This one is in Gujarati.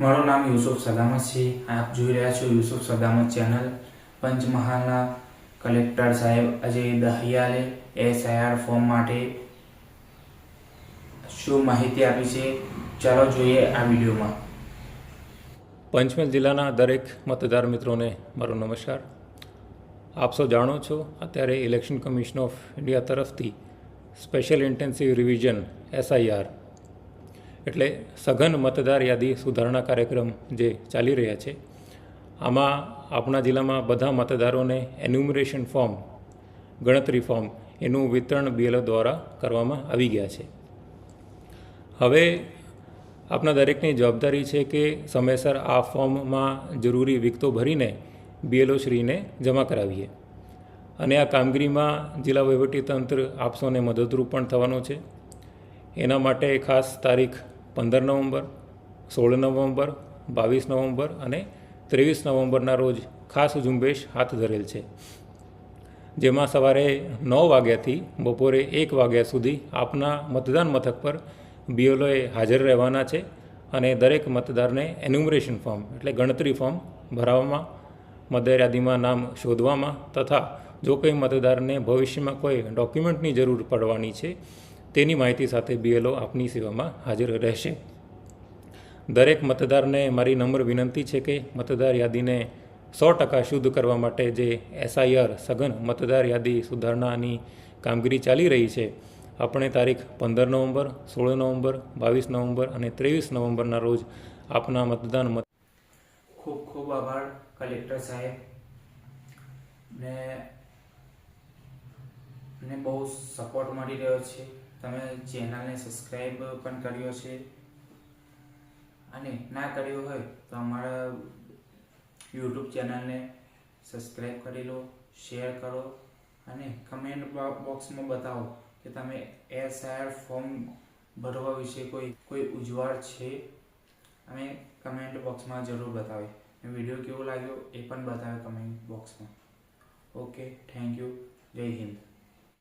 મારું નામ યુસુફ સદામત છે. આપ જોઈ રહ્યા છો યુસુફ સદામત ચેનલ. પંચમહાલના કલેક્ટર સાહેબ અજય દહિયાલે એસઆઈઆર ફોર્મ માટે શું માહિતી આપી છે? ચાલો જોઈએ આ વિડીયોમાં. પંચમહાલ જિલ્લાના દરેક મતદાર મિત્રોને મારો નમસ્કાર. આપ સૌ જાણો છો, અત્યારે ઇલેક્શન કમિશન ઓફ ઇન્ડિયા તરફથી સ્પેશિયલ ઇન્ટેન્સિવ રિવિઝન એસઆઈઆર એટલે સઘન મતદાર યાદી સુધારણા કાર્યક્રમ જે ચાલી રહ્યા છે, આમાં આપણા જિલ્લામાં બધા મતદારોને એન્યુમરેશન ફોર્મ ગણતરી ફોર્મ એનું વિતરણ બીએલઓ દ્વારા કરવામાં આવી ગયા છે. હવે આપણા દરેકની જવાબદારી છે કે સમયસર આ ફોર્મમાં જરૂરી વિગતો ભરીને બીએલઓ શ્રીને જમા કરાવીએ. અને આ કામગીરીમાં જિલ્લા વહીવટીતંત્ર આપસોને મદદરૂપ પણ થવાનું છે. એના માટે ખાસ તારીખ પંદર નવેમ્બર, સોળ નવેમ્બર, બાવીસ નવેમ્બર અને ત્રેવીસ નવેમ્બરના રોજ ખાસ ઝુંબેશ હાથ ધરેલ છે. જેમાં સવારે નવ વાગ્યાથી બપોરે એક વાગ્યા સુધી આપના મતદાન મથક પર બીએલઓએ હાજર રહેવાના છે અને દરેક મતદારને એન્યુમરેશન ફોર્મ એટલે ગણતરી ફોર્મ ભરાવવામાં, મતદાર યાદીમાં નામ શોધવામાં તથા જો કોઈ મતદારને ભવિષ્યમાં કોઈ ડોક્યુમેન્ટની જરૂર પડવાની છે તેની માહિતી સાથે બીએલઓ આપની સેવામાં હાજર રહેશે. દરેક મતદારને મારી નમ્ર વિનંતી છે કે મતદાર યાદીને સો ટકા શુદ્ધ કરવા માટે જે એસઆઈઆર સઘન મતદાર યાદી સુધારણાની કામગીરી ચાલી રહી છે, આપણે તારીખ પંદર નવેમ્બર, સોળ નવેમ્બર, બાવીસ નવેમ્બર અને ત્રેવીસ નવેમ્બરના રોજ આપના મતદાન મત ખૂબ ખૂબ આભાર, કલેક્ટર સાહેબ. ને બહુ સપોર્ટ મળી રહ્યો છે. તમે ચેનલને સબસ્ક્રાઈબ પણ કર્યો છે અને ના કર્યો હોય તો અમારા યુટ્યુબ ચેનલને સબસ્ક્રાઈબ કરી લો, શેર કરો અને કમેન્ટ બોક્સમાં બતાવો કે તમે એસઆઈઆર ફોર્મ ભરવા વિશે કોઈ કોઈ ઉજવાળ છે? અમે કમેન્ટ બોક્સમાં જરૂર બતાવીએ. વીડિયો કેવો લાગ્યો એ પણ બતાવે કમેન્ટ બોક્સમાં. Okay, thank you. જય હિન્દ.